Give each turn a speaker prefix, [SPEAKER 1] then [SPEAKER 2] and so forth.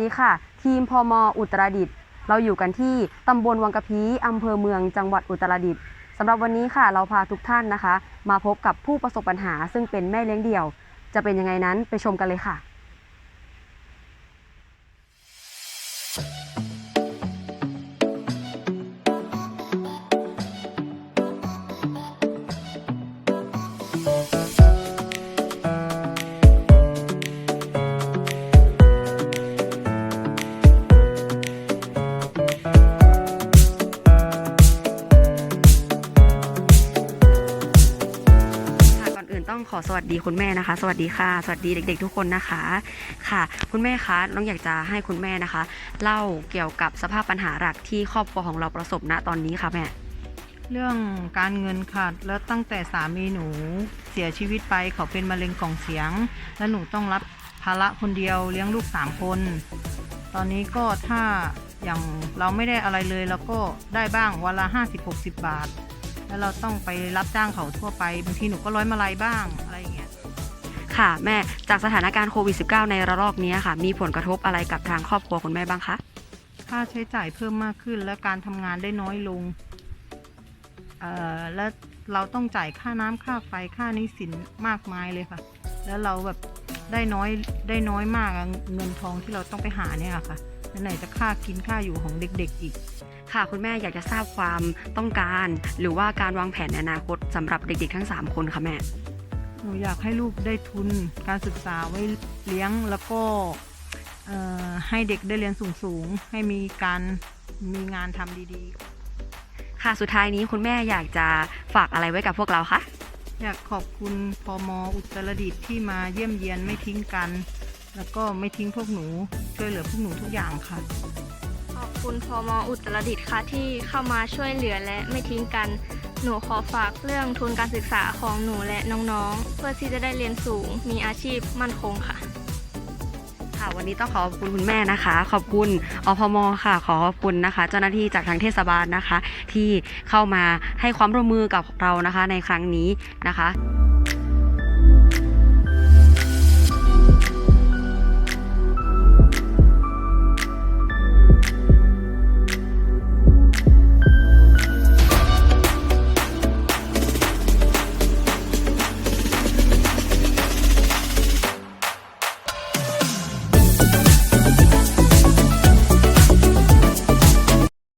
[SPEAKER 1] ดีค่ะ ทีมพมอุตรดิตถ์เราอยู่กันที่ตำบลวังกะพีอำเภอเมืองจังหวัดอุตรดิตถ์สำหรับวันนี้ค่ะ เราพาทุกท่านนะคะ มาพบกับผู้ประสบปัญหาซึ่งเป็นแม่เลี้ยงเดี่ยว จะเป็นยังไงนั้นไปชมกันเลยค่ะ ต้องขอสวัสดีคุณแม่นะคะ สวัสดีค่ะ สวัสดีเด็ก ๆ ทุกคนนะคะค่ะ คุณแม่คะน้องอยากจะให้คุณแม่นะคะ เล่าเกี่ยวกับสภาพปัญหาหลักที่ครอบครัวของเราประสบณตอนนี้ค่ะแม่
[SPEAKER 2] เรื่องการเงินค่ะ แล้วตั้งแต่สามีหนูเสียชีวิตไปเขาเป็นมะเร็งกล่องเสียง แล้วหนูต้องรับภาระคนเดียวเลี้ยงลูกสามคน ตอนนี้ก็ถ้าอย่างเราไม่ได้อะไรเลยเราก็ได้บ้างวันละห้าสิบหกสิบบาท แล้วเราต้องไปรับจ้างเขาทั่วไปบางทีหนูก็ร้อยมาลัยบ้างอะไรอย่างเงี้ย
[SPEAKER 1] ค่ะแม่จากสถานการณ์โควิด -19 ในระลอกนี้ค่ะ มีผลกระทบอะไรกับทางครอบครัวคุณแม่บ้างคะ
[SPEAKER 2] ค่าใช้จ่ายเพิ่มมากขึ้นและการทำงานได้น้อยลงเอ่อและเราต้องจ่ายค่าน้ำค่าไฟค่าหนี้สินมากมายเลยค่ะ แล้วเราแบบได้น้อยได้น้อยมากอะเงินทองที่เราต้องไปหาเนี่ยค่ะแล้วไหนจะค่ากินค่าอยู่ของเด็กๆอีก
[SPEAKER 1] ค่ะคุณแม่อยากจะทราบความต้องการ หรือว่าการวางแผนในอนาคตสำหรับเด็กๆทั้ง 3 คนค่ะแม่
[SPEAKER 2] หนูอยากให้ลูกได้ทุนการศึกษาไว้เลี้ยงแล้วก็เอ่อให้เด็กได้เรียนสูงๆ ให้มีการมีงานทำดีๆ
[SPEAKER 1] ค่ะสุดท้ายนี้คุณแม่อยากจะฝากอะไรไว้กับพวกเราคะ
[SPEAKER 2] อยากขอบคุณพอมอุตรดิตถ์ที่มาเยี่ยมเยียนไม่ทิ้งกัน แล้วก็ไม่ทิ้งพวกหนูช่วยเหลือพวกหนูทุกอย่างค่ะ
[SPEAKER 3] ขอบคุณพมอุตรดิตถ์ค่ะที่เข้ามาช่วยเหลือและไม่ทิ้งกัน หนูขอฝากเรื่องทุนการศึกษาของหนูและน้องๆ เพื่อที่จะได้เรียนสูงมีอาชีพมั่นคงค่ะ
[SPEAKER 1] ค่ะ วันนี้ต้องขอขอบคุณคุณแม่นะคะ ขอบคุณอพมค่ะ ขอขอบคุณนะคะ เจ้าหน้าที่จากทางเทศบาลนะคะ ที่เข้ามาให้ความร่วมมือกับเรานะคะในครั้งนี้นะคะ